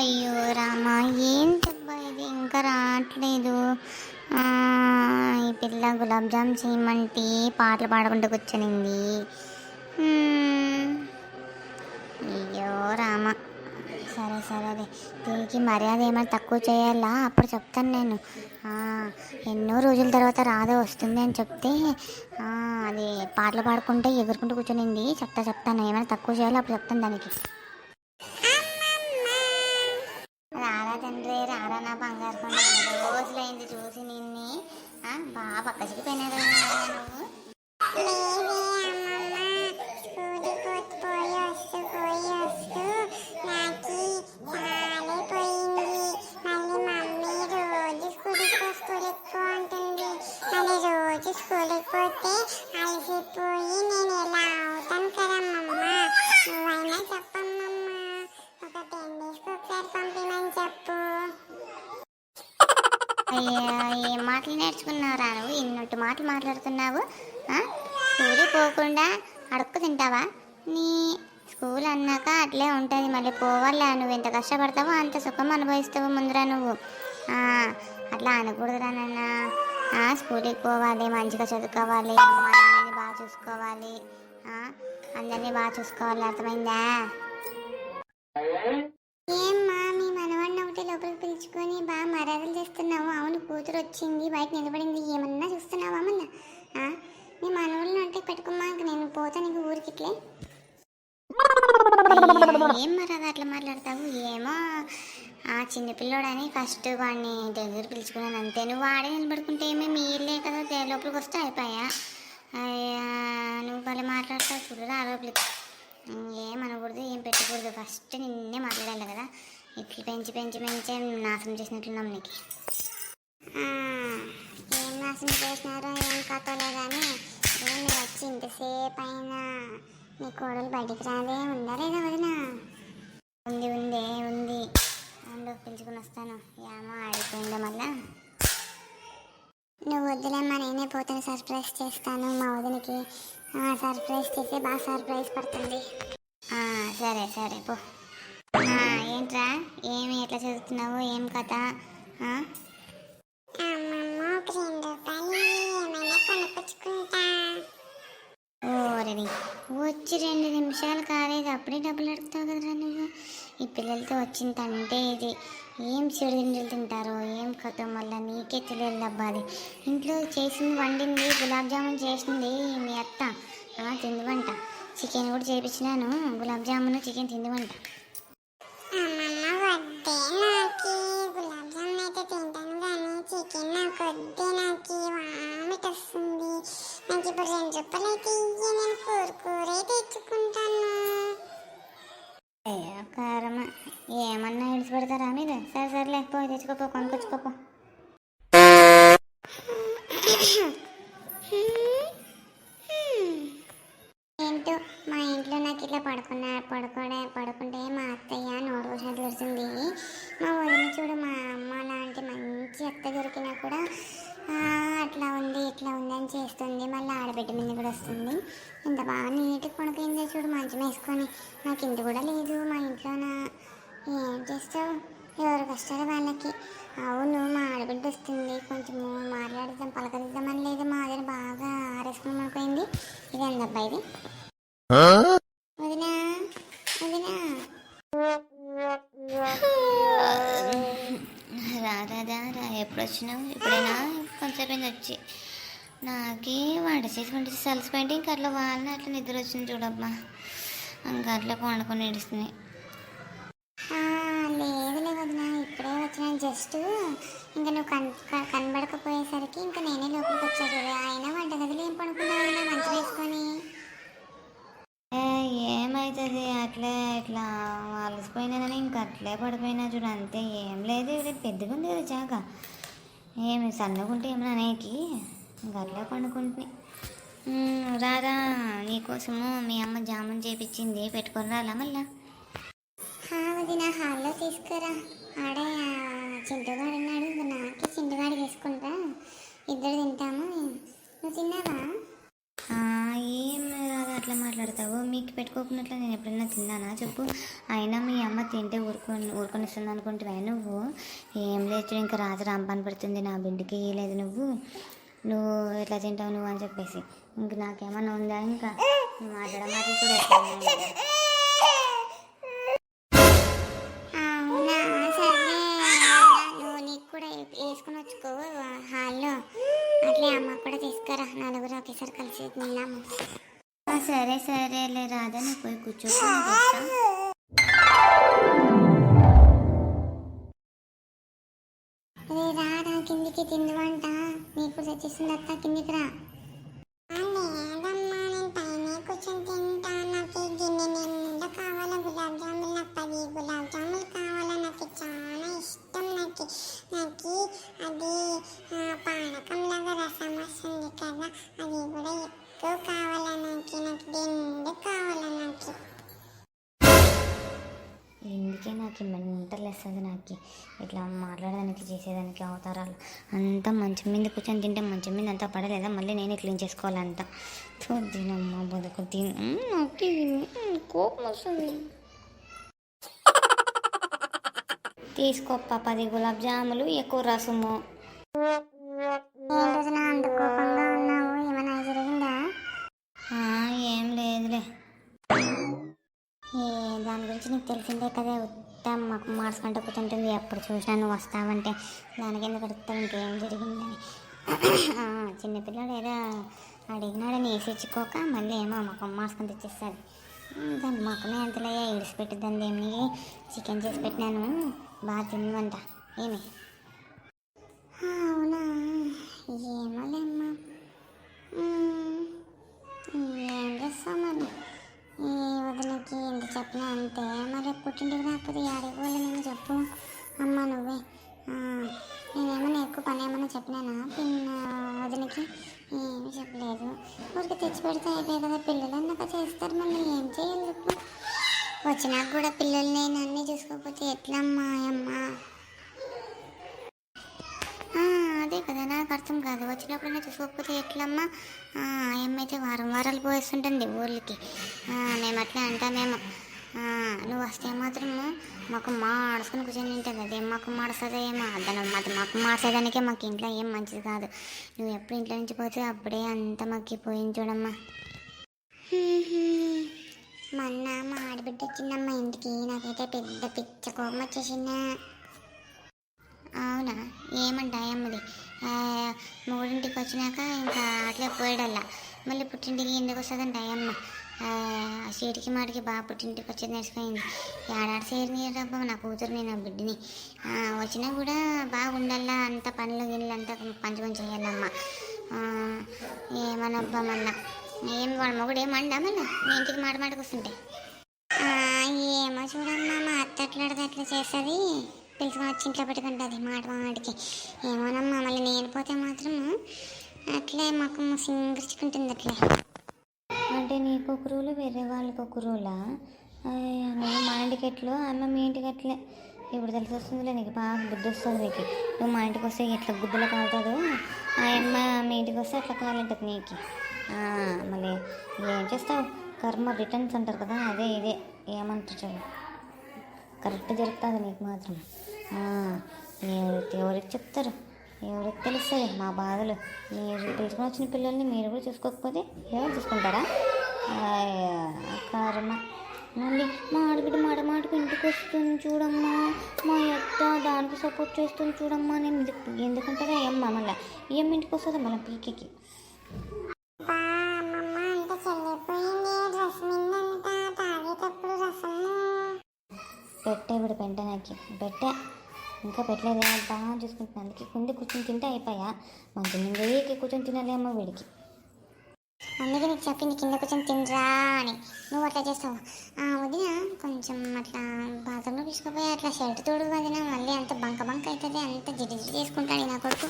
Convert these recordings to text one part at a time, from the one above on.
అయ్యో రామా ఏం చెప్పా ఇది ఇంకా రావట్లేదు. ఈ పిల్ల గులాబ్ జామ్ చేయమంటే పాటలు పాడకుండా కూర్చొనింది. అయ్యో రామ. సరే సరే అదే. దీనికి మర్యాద ఏమైనా తక్కువ చేయాలా? అప్పుడు చెప్తాను నేను. ఎన్నో రోజుల తర్వాత రాధ వస్తుంది అని చెప్తే అది పాటలు పాడుకుంటే ఎగురుకుంటూ కూర్చొనింది. చెప్తా చెప్తాను. ఏమైనా తక్కువ చేయాలో? అప్పుడు చెప్తాను దానికి. లేకపోతే అలసిపోయి నేను ఎలా అవుతాను కదమ్మమ్మా. నువ్వైనా చెప్పమ్మమ్మా. ఒక టెన్ డేస్కి ఒకసారి పంపిమని చెప్పు. అయ్యో ఏం మాటలు నేర్చుకున్నావురా నువ్వు? ఇన్నట్టు మాటలు మాట్లాడుతున్నావు స్కూల్కి పోకుండా అడుక్కు తింటావా? నీ స్కూల్ అన్నాక అట్లే ఉంటుంది మళ్ళీ పోవాలా నువ్వు ఎంత కష్టపడతావో అంత సుఖం అనుభవిస్తావు ముందురా నువ్వు. అట్లా అనకూడదురా నాన్న. స్కూల్కి పోవాలి మంచిగా చదువుకోవాలి అమ్మ నాన్నని బాగా చూసుకోవాలి. అందరినీ బాగా చూసుకోవాలి అర్థమైందా? ఏమ్మా మీ మనవాడిని ఒకటి లోపలికి పిలుచుకొని బాగా మర్యాదలు చేస్తున్నావు. అవును కూతురు వచ్చింది బయట నిలబడింది ఏమన్నా చూస్తున్నావా మళ్ళా మీ మనవాళ్ళని అంటే పెట్టుకోమ్మా ఇంక నేను పోతా నీకు ఊరికి ఇట్లే. ఏం మరి అది అట్లా మాట్లాడతావు? ఏమో ఆ చిన్నపిల్లోడని ఫస్ట్ వాడిని దగ్గర పిలుచుకున్నాను అంతే. నువ్వు వాడే నిలబడుకుంటే ఏమో మీరులే కదా తే- లోపలికి వస్తే అయిపోయా? అయ్యా నువ్వు భలే మాట్లాడతావు చూడరా ఆ లోపలికి. అనకూడదు ఏం పెట్టకూడదు. ఫస్ట్ నిన్నే మాట్లాడాలి కదా. ఇట్లు పెంచి పెంచి పెంచి నాశనం చేసినట్లున్నాం నీకు. ఏం నాశనం చేసినారో ఏం కథలే కానీ ఏం వచ్చి ఇంతసేపు అయినా. నీ కోడలు బయటికి రాదే ఉందా లేదా వదినా? ఉంది ఉంది ఉంది. అండు పిలుచుకుని వస్తాను. ఏమో ఆడిపోయిందో మళ్ళా. నువ్వు వద్దులేమ్మా నేనే పోతాను సర్ప్రైజ్ చేస్తాను మా వదినకి. సర్ప్రైజ్ చేస్తే బాగా సర్ప్రైజ్ పడుతుంది. సరే సరే పో. ఏంట్రా? ఏమి ఎట్లా చదువుతున్నావు? ఏం కథ ఆ? అమ్మమ్మ ఒక రెండు రూపాయలు ఏమైనా కొనుక్కొచ్చుకుంటా అది వచ్చి రెండు నిమిషాలు కాలేదు. అప్పుడే డబ్బులు అడుగుతావు కదరా నువ్వు. ఈ పిల్లలతో వచ్చిందంటే ఇది. ఏం చెడు గింజలు తింటారో ఏం కథ మళ్ళీ నీకే తెలియదు డబ్బా అది. ఇంట్లో చేసింది వండింది గులాబ్ జామున్ చేసింది మీ అత్త. ఆ, తిందివంట చికెన్ కూడా చేపించినాను. గులాబ్ జామున్ చికెన్ తిందివంట నాకు ఇప్పుడు రెండు రూపాయలు ఇయ్యి నేను కూరకూరే తెచ్చుకుంటాను అయ్యో కారమ్మ ఏమన్నా ఇడిచిపెడతారా మీరు సరే సరే లేకపో తెచ్చుకోపో కొనుకొచ్చుకోపో ఏంటో మా ఇంట్లో నాకు ఇట్లా పడుకున్నా పడుకోడే పడుకుంటే మా అత్తయ్య నోరు కోసం తెలుస్తుంది మా వదిన చూడు మా అమ్మ లాంటి మంచి అత్త దొరికినా కూడా అట్లా ఉంది. బిడ్డ మీద కూడా వస్తుంది. ఇంత బాగా నీట్గా పడుకుందో. చూడు మంచం వేసుకొని. నాకు ఇంటి కూడా లేదు. మా ఇంట్లోన ఏం చేస్తావు ఎవరు కష్టాలు వాళ్ళకి. అవును మా ఆడబిడ్డ వస్తుంది. కొంచెం మాట్లాడిద్దాం పలకరిద్దామని లేదు. మా దగ్గర బాగా ఆరేసుకుని పడిపోయింది ఇది ఎంత అబ్బాయిది వదినా వదినా. రాదా రా ఎప్పుడు వచ్చినావు? ఎప్పుడైనా? కొంచెం వచ్చి. నాకే వంట చేసి వంట చేసి అలసిపోయింటే ఇంకా అట్లా వాళ్ళని అట్లా నిద్ర వచ్చింది చూడమ్మా ఇంకా అట్లా పండుకొని ఏడుస్తున్నాయి లేదులే వదిన ఇప్పుడే వచ్చిన జస్ట్ ఇంకా నువ్వు కన్ కనబడకపోయేసరికి ఇంకా నేనే లోపలికి వచ్చా చూడు. ఆయన వంటగదిలో ఏం పడుకున్నావు మంచి వేసుకొని? ఏమవుతుంది అట్లే ఇట్లా అలసిపోయినానని ఇంకా అట్లే పడిపోయినా చూడు. అంతే ఏం లేదు. పెద్దగా ఉంది కదా జాగా ఏమి సన్నగుంటే ఏమైనా అనేకి. అట్లే పండుకుంటున్నాయి రారా నీకోసము మీ అమ్మ జామున్ చేపించింది పెట్టుకొని రాలా మళ్ళా? వదిన హాల్లో తీసుకురా. ఆడే చింటుగాడు ఉన్నాడు ఇంకా నాకే చింటుగాడు వేసుకుంటా ఇద్దరు తింటాము. నువ్వు తిన్నావా? ఏం రాదా అట్లా మాట్లాడతావు? మీకు పెట్టుకోకున్నట్లు నేను ఎప్పుడైనా తిన్నానా? చెప్పు. అయినా మీ అమ్మ తింటే ఊరుకొని ఊరుకొనిస్తుంది అనుకుంటున్నా నువ్వు? ఏం లేదు ఇంకా రాజు రాంపాన్ పెడుతుంది నా బిడ్డకి లేదు నువ్వు. నువ్వు ఎట్లా తింటావు నువ్వు అని చెప్పేసి. ఇంక నాకేమన్నా ఉందా? ఇంకా మాట్లాడ మాటలు కూడా ఎట్లా ఉన్నాయి? అవునా? సరే. నువ్వు నీకు కూడా వేసుకుని వచ్చుకో హాల్లో. అట్లే అమ్మ కూడా తీసుకురా. నలుగురు ఒకేసారి కలిసి తిన్నాము సరే సరేలే రాధా నువ్వు పోయి రారా కిందికి తిందువంట నీకు తెచ్చిస్తుంది అత్త కిందికి రా. నాకు కావాలా? గులాబ్ జాములు నాకు గులాబ్ జాములు నాకు అది ఆ, పానకంలాగా రసం వస్తుంది కదా. అది కూడా ఎక్కువ కావాలా నాకు. నాకు దిండు కావాలా నాకు? ఎందుకే నాకు మెంటల్ వేస్తుంది నాకు ఇట్లా మాట్లాడడానికి చేసేదానికి అవతారాలు. అంతా మంచం మీద కూర్చొని తింటే మంచం మీద అంతా పడలేదా? మళ్ళీ నేనే క్లీన్ చేసుకోవాలంట. చూద్దినమ్మా బతుకు తిను. కోపం వస్తుంది. తీసుకో పది గులాబ్ జాములు ఎక్కువ రసము. మాకు కూర్చుంటుంది ఎప్పుడు చూసినా నువ్వు వస్తావంటే దానికి ఎందుకు అడుగుతావు? ఇంకేం జరిగిందని. ఆ, చిన్నపిల్లడు ఏదో అడిగినాడని వేసిచ్చుకోక మళ్ళీ ఏమో మాకు మార్చుకొని తెచ్చేస్తుంది దాని మొక్కమే ఎంతలయ్యా ఇడిచిపెట్టిద్దండి ఏమి చికెన్ చేసి పెట్టినాను. బాగా తిందంట ఏమి? అవునా? ఏమోలేమ్మా. ఏం చేస్తాం మరి? ఈ వదినకి ఎంత చెప్పినా అంతే. మరి పుట్టింటికి రాకపోతే యాడికి పోలే నేను చెప్పు అమ్మ నువ్వే ఆ, నేనేమన్నా ఎక్కువ పని ఏమన్నా చెప్పినానా పిన్న వదినకి ఏమీ చెప్పలేదు ఊరికి తెచ్చి పెడితే అయిపోయి కదా పిల్లలు అన్నాక చేస్తారు మళ్ళీ ఏం చేయాలి చెప్పు వచ్చినాక కూడా పిల్లల్ని నన్ను చూసుకోకపోతే ఎట్లమ్మా అమ్మా? అదే కదా నాకు అర్థం కాదు. వచ్చినప్పుడైనా చూసుకోకపోతే ఎట్లమ్మా? ఆ, ఆయమ్మ అయితే వారం వారాలు పోయేస్తుంటుంది ఊర్లకి. మేము అట్లా అంటామేమో. నువ్వు వస్తే మాత్రము మాకు మాడుసుకుని కూర్చొని ఉంటుంది అదే మాకు మాడుస్తుందో ఏమో. దాని మాకు మాకు మార్చేదానికే మాకు ఇంట్లో ఏం మంచిది కాదు. నువ్వు ఎప్పుడు ఇంట్లో నుంచి పోతే అప్పుడే అంత మాకు పోయింది చూడమ్మా మొన్న మా ఆడబిడ్డ వచ్చిందమ్మ ఇంటికి నాకైతే పెద్ద పిచ్చ కోపం వచ్చేసిందా? అవునా? ఏమంటాయమ్మది మూడింటికి వచ్చినాక ఇంకా అట్లే పోయాడల్లా. మళ్ళీ పుట్టింటికి ఎందుకు వస్తుందంట అమ్మ? ఆ సీటికి మాటికి బాగా పుట్టింటికి వచ్చేది నడిచిపోయింది ఏడాడు సేరిని రబ్బ నా కూతురుని నా బిడ్డని. వచ్చినా కూడా బాగా ఉండాలా అంత పనులు గిన్నెలు అంతా పంచుకొని చేయాలమ్మ ఆ, ఏమనబ్బా ఏం వాడు మొగుడు ఏమండా మళ్ళా? మీ ఇంటికి మాట మాటకు వస్తుంటే. ఏమో చూడమ్మా మా అత్త అట్లాడితే అట్లా చేస్తుంది. పిలుచుకొని వచ్చి ఇంట్లో పెట్టుకుంటుంది మాట మాటికి. ఏమోనమ్మా మళ్ళీ నేను పోతే మాత్రం అట్లే మాకు సింగరించుకుంటుంది అట్లే. అంటే నీకు ఒక రూలు వేరే వాళ్ళకి ఒక రూలా మా ఇంటికి ఎట్లో? అమ్మ మీ ఇంటికి అట్లే ఇప్పుడు తెలిసి వస్తుందిలే నీకు బాగా బుద్ధి వస్తుంది నీకు. నువ్వు మా ఇంటికి వస్తే ఎట్లా గుడ్డలు కాలుతాడు? ఆ అమ్మ మీ ఇంటికి వస్తే అట్లా కాలంటది నీకు. మళ్ళీ ఏం చేస్తావు? కర్మ రిటర్న్స్ అంటారు కదా అదే ఇదే. ఏమంటారు చూడు. కరెక్ట్ జరుగుతుంది నీకు మాత్రం. ఎవరికి ఎవరికి చెప్తారు? ఎవరికి తెలుస్తుంది? మా బాధలు. మీరు తీసుకొని వచ్చిన పిల్లల్ని మీరు కూడా చూసుకోకపోతే ఎవరు చూసుకుంటారా? కర్మ. మళ్ళీ మా ఆడబిడ్డ మాట మాటకు ఇంటికి వస్తుంది చూడమ్మా? మా అత్త దానికి సపోర్ట్ చేస్తుంది చూడమ్మా నేను ఎందుకు- ఎందుకంటారా? ఏమ్మా మళ్ళీ? ఏం ఇంటికి వస్తుంది మళ్ళీ పీకేకి? పెట్టే ఇప్పుడు పెంట నాకు. పెట్టే. ఇంకా పెట్టలేదు బాగా చూసుకుంటున్నా అందుకే. కింద కూర్చొని తింటే అయిపోయా. మంచి ముందే కూర్చొని తినాలేమో వీడికి. అందుకే నీకు చెప్పింది కింద కూర్చొని తినరా అని. నువ్వు అట్లా చేస్తావు? ఆ వదిన కొంచెం అట్లా బాత్రూంలో తీసుకుపోయి అట్లా షర్ట్ తోడు వదిన మళ్ళీ అంత బంక బంక అవుతుంది అంత జిడి జిడి చేసుకుంటాడు నా కొడుకు.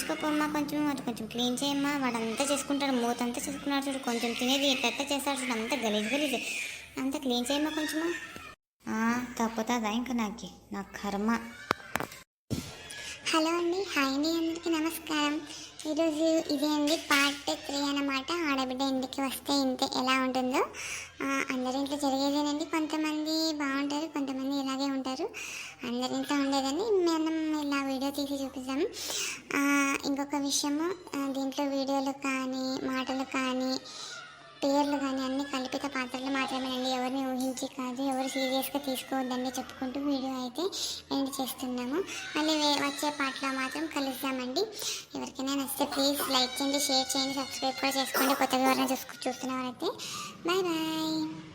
ఆ, కొంచెం అది కొంచెం క్లీన్ చేయమ్మా. వాడంతా చేసుకుంటాడు మూతంతా చేసుకున్నాడు చూడు. కొంచెం తినేది ఎట్ట చేస్తాడు చూడు. అంతా గలీజ్ గలీజ్. అంతా క్లీన్ చేయమ్మా కొంచెము. తప్పుతుందా ఇంకా నాకు? నా కర్మ. హలో అండి. హాయ్ అండి. అందరికీ నమస్కారం. ఈరోజు ఇదే అండి పార్ట్ త్రీ అన్నమాట. ఆడబిడ్డ ఇంటికి వస్తే ఇంతే ఎలా ఉంటుందో. అందరింట్లో జరిగేదేనండి. కొంతమంది బాగుంటారు కొంతమంది ఇలాగే ఉంటారు. అందరింట్లో ఉండేదని మనం ఇలా వీడియో తీసి చూపిస్తాము ఇంకొక విషయము దీంట్లో వీడియోలు కానీ మాటలు కానీ సీరియస్గా తీసుకోవద్దని చెప్పుకుంటూ వీడియో అయితే ఎండ్ చేస్తున్నాము. మళ్ళీ వచ్చే పాటలో మాత్రం కలుద్దామండి. ఎవరికైనా నచ్చితే ప్లీజ్ లైక్ చేయండి షేర్ చేయండి సబ్స్క్రైబ్ కూడా చేసుకోండి. కొత్తగా ఎవరైనా చూసుకు చూస్తున్న వారైతే బాయ్ బాయ్.